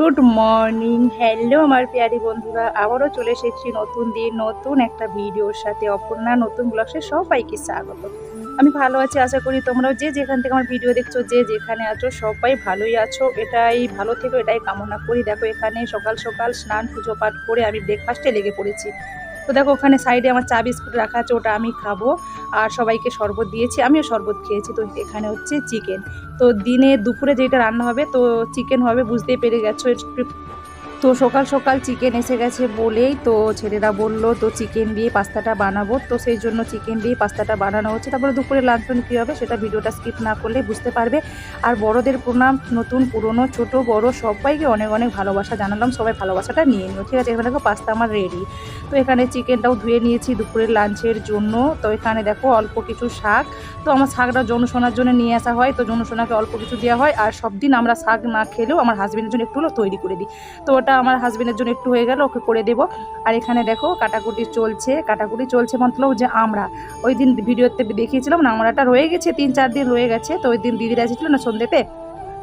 Good morning. Hello আমার পেয়ারি বন্ধুরা। আবারও চলে এসেছি নতুন দিন, নতুন একটা ভিডিওর সাথে। অপর্ণা, নতুন ব্লগসে সবাইকে স্বাগত। আমি ভালো আছি, আশা করি তোমরাও যে যেখান থেকে আমার ভিডিও দেখছ, যে যেখানে আছো, সবাই ভালোই আছো। এটাই ভালো থেকো, এটাই কামনা করি। দেখো, এখানে সকাল সকাল স্নান, পুজো পাঠ করে আমি ব্রেকফাস্টে লেগে পড়েছি। তো দেখো, ওখানে সাইডে আমার চা বিস্কুট রাখা আছে, ওটা আমি খাব। আর সবাইকে শরবত দিয়েছি, আমিও শরবত খেয়েছি। তো এখানে হচ্ছে চিকেন তো দিনে দুপুরে যেটা রান্না হবে তো চিকেন হবে বুঝতেই পেরে গেছো তো সকাল সকাল চিকেন এসে গেছে বলেই তো ছেলেরা বলল, তো চিকেন দিয়ে পাস্তাটা বানাবো। তো সেই জন্য চিকেন দিয়ে পাস্তাটা বানানো হচ্ছে। তারপরে দুপুরে লাঞ্চন কী হবে সেটা ভিডিওটা স্কিপ না করলে বুঝতে পারবে। আর বড়দের প্রণাম, নতুন, পুরনো, ছোট, বড়, সবাইকে অনেক অনেক ভালোবাসা জানালাম। সবাই ভালোবাসাটা নিয়ে নিও। ঠিক আছে, এখানে দেখো পাস্তা আমার রেডি তো এখানে চিকেনটাও ধুয়ে নিয়েছি দুপুরের লাঞ্চের জন্য। তো এখানে দেখো অল্প কিছু শাক। তো আমার শাকটা জনসোনার জন্য নিয়ে আসা হয়। তো জনসোনাকে অল্প কিছু দেওয়া হয়। আর সব দিন আমরা শাক না খেলেও আমার হাজব্যান্ডের জন্য একটু তৈরি করে দিই। তো ওটা আমার হাজবেন্ডের জন্য একটু হয়ে গেল, ওকে করে দেবো। আর এখানে দেখো কাটাকুটি চলছে কাটাকুটি চলছে মতলব যে আমরা। ওই দিন ভিডিওতে দেখিয়েছিলাম না, আমরাটা রয়ে গেছে, তিন চার দিন রয়ে গেছে। তো ওই দিন দিদিরা এসেছিল না সন্ধ্যেতে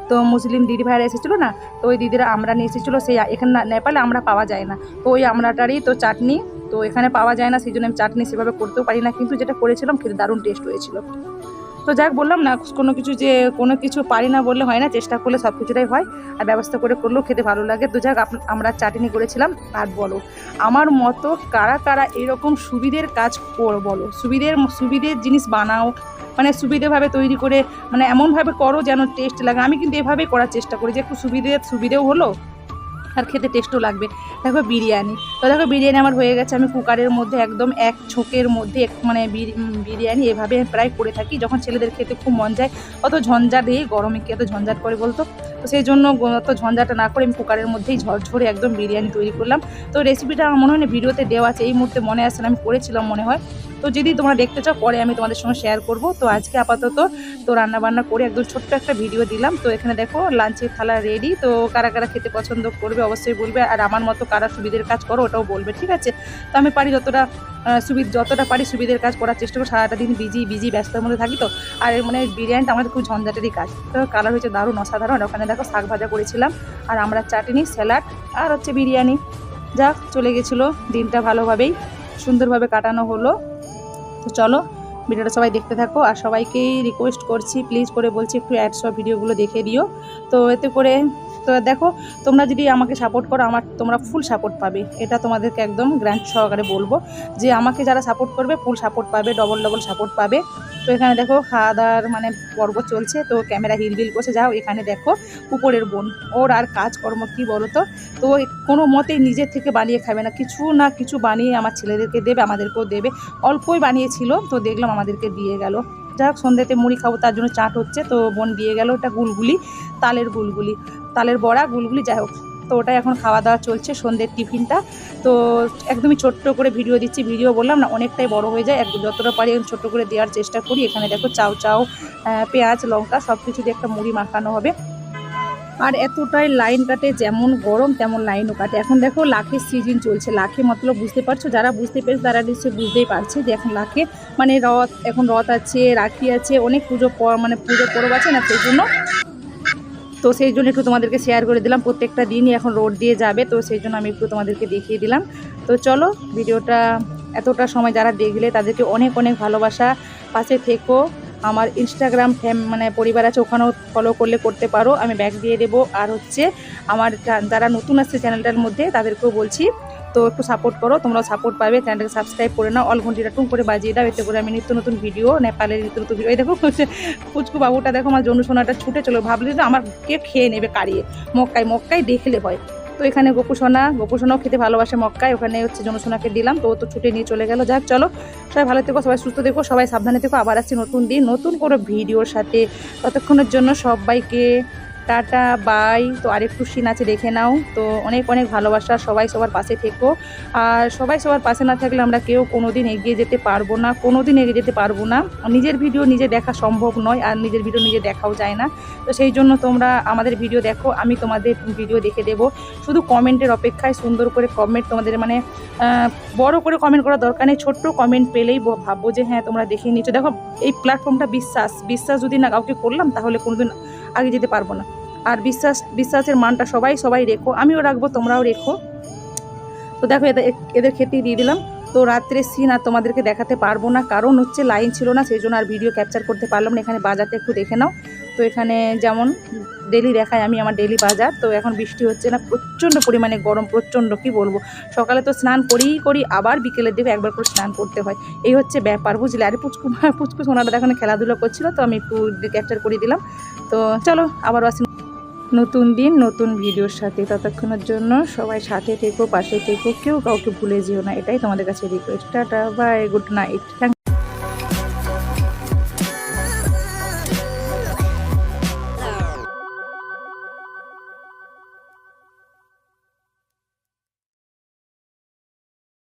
তো মুসলিম দিদি ভাইরা এসেছিল না? তো ওই দিদিরা আমরা নিয়ে এসেছিল, সেই এখানে নেপালে আমরা পাওয়া যায় না। তো ওই আমরাটারই তো চাটনি, তো এখানে পাওয়া যায় না, সেই জন্য আমি চাটনি সেভাবে করতেও পারি না। কিন্তু যেটা করেছিলাম, খেতে দারুণ টেস্ট হয়েছিল। তো যাক বললাম না, কোনো কিছু যে, কোনো কিছু পারি না বললে হয় না, চেষ্টা করলে সব কিছুটাই হয়, আর ব্যবস্থা করে করলেও খেতে ভালো লাগে। তো যাক আমরা চাটনি করেছিলাম, আর বলো, আমার মতো কারা কারা এরকম সুবিধের কাজ কর, বলো, সুবিধের সুবিধের জিনিস বানাও মানে সুবিধেভাবে তৈরি করে মানে এমনভাবে করো যেন টেস্ট লাগে। আমি কিন্তু এভাবেই করার চেষ্টা করি যে, একটু সুবিধে, সুবিধেও হলো আর খেতে টেস্টও লাগবে। দেখো বিরিয়ানি। তো দেখো বিরিয়ানি আমার হয়ে গেছে। আমি কুকারের মধ্যে একদম এক ছোকের মধ্যে এক মানে বিরি- বিরিয়ানি এভাবে প্রায় করে থাকি। যখন ছেলেদের খেতে খুব মন যায়, অত ঝঞ্ঝাট দিয়ে গরমে কি এত ঝঞ্ঝাট করে বলতো? তো সেই জন্য অত ঝঞ্ঝাটা না করে আমি কুকারের মধ্যেই ঝরঝরে একদম বিরিয়ানি তৈরি করলাম। তো রেসিপিটা আমার মনে হয় না ভিডিওতে দেওয়া আছে, এই মুহূর্তে মনে আসছে আমি করেছিলাম মনে হয়। তো যদি তোমরা দেখতে চাও, পরে আমি তোমাদের সঙ্গে শেয়ার করব। তো আজকে আপাতত তো রান্না বান্না করে একদম ছোট্ট একটা ভিডিও দিলাম। তো এখানে দেখো লাঞ্চের থালা রেডি তো কারা কারা খেতে পছন্দ করবে অবশ্যই বলবে। আর আমার মতো কারা সুবিধের কাজ করো, ওটাও বলবে, ঠিক আছে? তো আমি পারি যতটা সুবিধ যতটা পারি সুবিধের কাজ করার চেষ্টা করি সারাটা দিন বিজি বিজি ব্যস্ততার মধ্যে থাকি তো। আর মানে বিরিয়ানিটা আমাদের খুব ঝঞ্ঝাটেরই কাজ। তো কালার হয়েছে দারুণ অসাধারণ। ওখানে দেখো, শাক ভাজা করেছিলাম। আর আমরা চাটনি, স্যালাড আর হচ্ছে বিরিয়ানি। যাক, চলে গেছিল দিনটা ভালোভাবেই, সুন্দরভাবে কাটানো হলো। তো চলো ভিডিওটা সবাই দেখতে থাকো। আর সবাইকেই রিকোয়েস্ট করছি প্লিজ করে বলছি একটু অ্যাডস সব ভিডিওগুলো দেখে দিও। তো এতে করে, তো দেখো, তোমরা যদি আমাকে সাপোর্ট করো, আমার, তোমরা ফুল সাপোর্ট পাবে। এটা তোমাদেরকে একদম গ্র্যান্ড সহকারে বলব যে আমাকে যারা সাপোর্ট করবে ফুল সাপোর্ট পাবে ডবল ডবল সাপোর্ট পাবে। তো এখানে দেখো খাওয়া দাওয়ার মানে পর্ব চলছে। তো ক্যামেরা হিলবিল করছে। যাও, এখানে দেখো, উপরের বোন। ওর আর কাজকর্ম কী বলো তো তো কোনো মতেই নিজের থেকে বানিয়ে খাবে না। কিছু না কিছু বানিয়ে আমার ছেলেদেরকে দেবে, আমাদেরকেও দেবে। অল্পই বানিয়েছিল, তো দেখলাম আমাদেরকে দিয়ে গেল। যাক সন্ধ্যেতে মুড়ি খাব, তার জন্য চাট হচ্ছে, তো বোন দিয়ে গেল ওটা গুলগুলি, তালের গুলগুলি, তালের বড়া, গুলগুলি, যাই হোক। তো ওটাই এখন খাওয়া দাওয়া চলছে সন্ধ্যের টিফিনটা। তো একদমই ছোট্ট করে ভিডিও দিচ্ছি, ভিডিও বললাম না, অনেকটাই বড় হয়ে যায়, একদম যতটা পারি ছোট্ট করে দেওয়ার চেষ্টা করি। এখানে দেখো চাউ চাউ পেঁয়াজ, লঙ্কা সব কিছু দিয়ে একটা মুড়ি মাখানো হবে। আর এতটাই লাইন কাটে, যেমন গরম তেমন লাইনও কাটে। এখন দেখো লাখের সিজন চলছে, লাখে মতলব বুঝতে পারছ? যারা বুঝতে পেরেছে তারা নিশ্চয়ই বুঝতেই পারছে যে এখন লাখে মানে রথ, এখন রথ আছে, রাখি আছে, অনেক পুজো মানে পুজো পরব আছে না সেই জন্য? তো সেই জন্য একটু তোমাদেরকে শেয়ার করে দিলাম, প্রত্যেকটা দিনই এখন রোড দিয়ে যাবে, তো সেই জন্য আমি একটু তোমাদেরকে দেখিয়ে দিলাম। তো চলো, ভিডিওটা এতটা সময় যারা দেখলে তাদেরকে অনেক অনেক ভালোবাসা, পাশে থেকো। আমার ইনস্টাগ্রাম ফ্যাম মানে পরিবার আছে, ওখানেও ফলো করলে করতে পারো। আমি ব্যাগ দিয়ে দেবো। আর হচ্ছে, আমার যারা নতুন আসছে চ্যানেলটার মধ্যে, তাদেরকেও বলছি, তো একটু সাপোর্ট করো, তোমরাও সাপোর্ট পাবে। চ্যানেলটাকে সাবস্ক্রাইব করে নাও। অল ঘন্টিটা টুম করে বাজিয়ে দাও। এতে করে আমি নিত্য নতুন ভিডিও নেপালের নিত্য নতুন ভিডিও এই দেখো পুচকু বাবুটা দেখো, আমার জন্য ছুটে চলো। ভাবলি আমার কে খেয়ে নেবে কারিয়ে। মক্কায় মক্কায় দেখলে হয় তো এখানে গোপুসোনা, গোপুসোনাও খেতে ভালোবাসে মক্কায়, ওখানে হচ্ছে জনসোনাকে দিলাম, তো ও তো ছুটে নিয়ে চলে গেল। যাক, চলো, সবাই ভালো থেকো, সবাই সুস্থ থেকো, সবাই সাবধানে থেকো, আবার আসছি নতুন দিন, নতুন কোনো ভিডিওর সাথে। ততক্ষণের জন্য সবাইকে টাটা বাই তো আরেকটু সিন আছে, দেখে নাও। তো অনেক অনেক ভালোবাসা, সবাই সবার পাশে থেকো। আর সবাই সবার পাশে না থাকলে আমরা কেউ কোনো দিন এগিয়ে যেতে পারব না কোনো দিন এগিয়ে যেতে পারব না। নিজের ভিডিও নিজে দেখা সম্ভব নয়, আর নিজের ভিডিও নিজে দেখাও যায় না। তো সেই জন্য তোমরা আমাদের ভিডিও দেখো, আমি তোমাদের ভিডিও দেখে দেবো। শুধু কমেন্টের অপেক্ষায় সুন্দর করে কমেন্ট তোমাদের মানে বড় করে কমেন্ট করার দরকার নেই, ছোট্ট কমেন্ট পেলেই ভাববো যে হ্যাঁ তোমরা দেখে নিচ্ছ দেখো, এই প্ল্যাটফর্মটা বিশ্বাস। বিশ্বাস যদি না কাউকে করলাম, তাহলে কোনোদিন আগে যেতে পারব না। আর বিশ্বাস, বিশ্বাসের মানটা সবাই সবাই রেখো। আমিও রাখব, তোমরাও রেখো। তো দেখো, এদের এদের খেতেই দিয়ে দিলাম। তো রাত্রে সিন আর তোমাদেরকে দেখাতে পারব না, কারণ হচ্ছে লাইন ছিল না, সেই জন্য আর ভিডিও ক্যাপচার করতে পারলাম না। এখানে বাজারটা একটু দেখে নাও। তো এখানে যেমন ডেলি দেখায়, আমি আমার ডেলি বাজার। তো এখন বৃষ্টি হচ্ছে না, প্রচণ্ড পরিমাণে গরম, প্রচণ্ড, কি বলব? সকালে তো স্নান করেই করি আবার বিকেলের দিকে একবার করে স্নান করতে হয়। এই হচ্ছে ব্যাপার, বুঝলে? আরে পুচকু পুচকু সোনাটা এখন খেলাধুলা করছিল, তো আমি একটু ক্যাপচার করে দিলাম। তো চলো, আবার আসি নতুন দিন, নতুন ভিডিওর সাথে ততক্ষণের জন্য সবাই সাথে থেকো, পাশে থেকো, কেউ কাউকে ভুলে যেও না, এটাই তোমাদের কাছে request tata bye good night